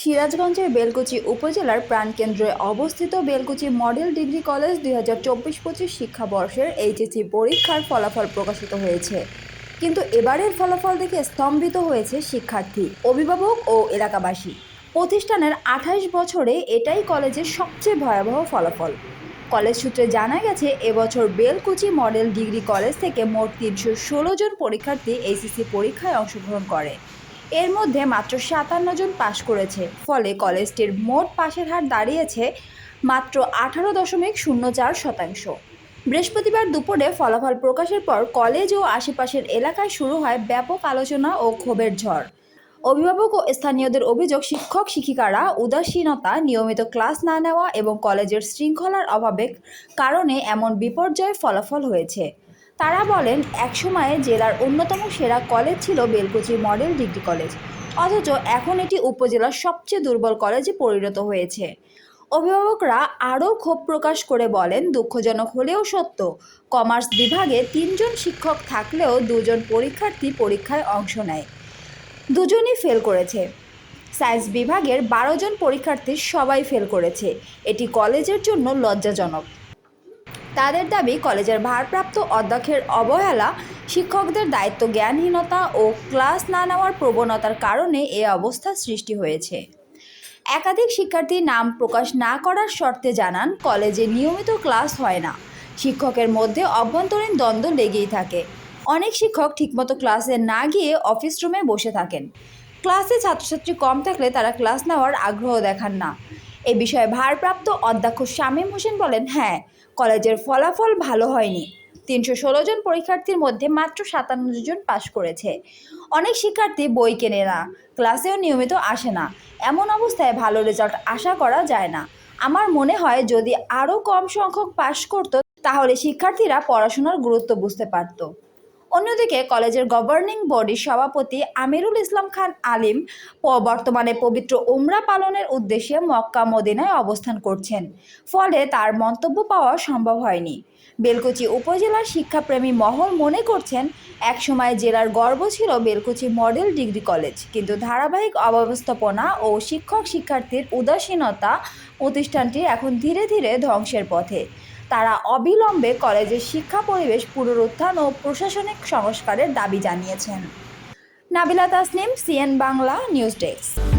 সিরাজগঞ্জের বেলকুচি উপজেলার প্রাণকেন্দ্রে অবস্থিত বেলকুচি মডেল ডিগ্রি কলেজ দুই হাজার চব্বিশ পঁচিশ শিক্ষাবর্ষের এইচএসসি পরীক্ষার ফলাফল প্রকাশিত হয়েছে। কিন্তু এবারের ফলাফল দেখে স্তম্ভিত হয়েছে শিক্ষার্থী, অভিভাবক ও এলাকাবাসী। প্রতিষ্ঠানের আঠাশ বছরে এটাই কলেজের সবচেয়ে ভয়াবহ ফলাফল। কলেজ সূত্রে জানা গেছে, এবছর বেলকুচি মডেল ডিগ্রি কলেজ থেকে মোট তিনশো ষোলো জন পরীক্ষার্থী এইচএসসি পরীক্ষায় অংশগ্রহণ করে। এর মধ্যে মাত্র সাতান্ন জন পাশ করেছে, ফলে কলেজটির মোট পাশের হার দাঁড়িয়েছে মাত্র আঠারো দশমিক শূন্য চার শতাংশ। বৃহস্পতিবার দুপুরে ফলাফল প্রকাশের পর কলেজ ও আশেপাশের এলাকায় শুরু হয় ব্যাপক আলোচনা ও ক্ষোভের ঝড়। অভিভাবক ও স্থানীয়দের অভিযোগ, শিক্ষক শিক্ষিকারা উদাসীনতা, নিয়মিত ক্লাস না নেওয়া এবং কলেজের শৃঙ্খলার অভাবের কারণে এমন বিপর্যয় ফলাফল হয়েছে। তারা বলেন, একসময়ে জেলার অন্যতম সেরা কলেজ ছিল বেলকুচি মডেল ডিগ্রি কলেজ। অথচ এখন এটি উপজেলার সবচেয়ে দুর্বল কলেজে পরিণত হয়েছে। অভিভাবকরা আরও ক্ষোভ প্রকাশ করে বলেন, দুঃখজনক হলেও সত্য, কমার্স বিভাগে তিনজন শিক্ষক থাকলেও দুজন পরীক্ষার্থী পরীক্ষায় অংশ নেয়। দুজনই ফেল করেছে। সায়েন্স বিভাগের বারো জন পরীক্ষার্থী সবাই ফেল করেছে। এটি কলেজের জন্য লজ্জাজনক। তাদের দাবি কলেজের ভারপ্রাপ্ত অধ্যক্ষের অবহেলা, শিক্ষকদের দায়িত্ব জ্ঞানহীনতা ও ক্লাস না নেওয়ার প্রবণতার কারণে এ অবস্থা সৃষ্টি হয়েছে। একাধিক শিক্ষার্থী নাম প্রকাশ না করার শর্তে জানান, কলেজে নিয়মিত ক্লাস হয় না। শিক্ষকের মধ্যে অভ্যন্তরীণ দ্বন্দ্ব লেগেই থাকে। অনেক শিক্ষক ঠিকমতো ক্লাসে না গিয়ে অফিস রুমে বসে থাকেন। ক্লাসে ছাত্রছাত্রী কম থাকলে তারা ক্লাস নেওয়ার আগ্রহ দেখান না। এ বিষয়ে ভারপ্রাপ্ত অধ্যক্ষ শামীম হোসেন বলেন হ্যাঁ কলেজের ফলাফল ভালো হয়নি। তিনশো ষোলো জন পরীক্ষার্থীর মধ্যে মাত্র সাতান্ন জন পাশ করেছে। অনেক শিক্ষার্থী বই কেনে না, ক্লাসেও নিয়মিত আসে না। এমন অবস্থায় ভালো রেজাল্ট আশা করা যায় না। আমার মনে হয় যদি আরও কম সংখ্যক পাশ করতো, তাহলে শিক্ষার্থীরা পড়াশোনার গুরুত্ব বুঝতে পারতো। অন্যদিকে কলেজের গভর্নিং বডির সভাপতি আমিরুল ইসলাম খান আলিম বর্তমানে পবিত্র উমরা পালনের উদ্দেশ্যে মক্কা মদিনায় অবস্থান করছেন। ফলে তার মন্তব্য পাওয়া সম্ভব হয়নি। বেলকুচি উপজেলার শিক্ষাপ্রেমী মহল মনে করছেন, একসময় জেলার গর্ব ছিল বেলকুচি মডেল ডিগ্রি কলেজ, কিন্তু ধারাবাহিক অব্যবস্থাপনা ও শিক্ষক শিক্ষার্থীর উদাসীনতা প্রতিষ্ঠানটি এখন ধীরে ধীরে ধ্বংসের পথে। তারা অবিলম্বে কলেজের শিক্ষা পরিবেশ পুনরুত্থান ও প্রশাসনিক সংস্কারের দাবি জানিয়েছেন। Nabila Tasnim, CN Bangla, news desk.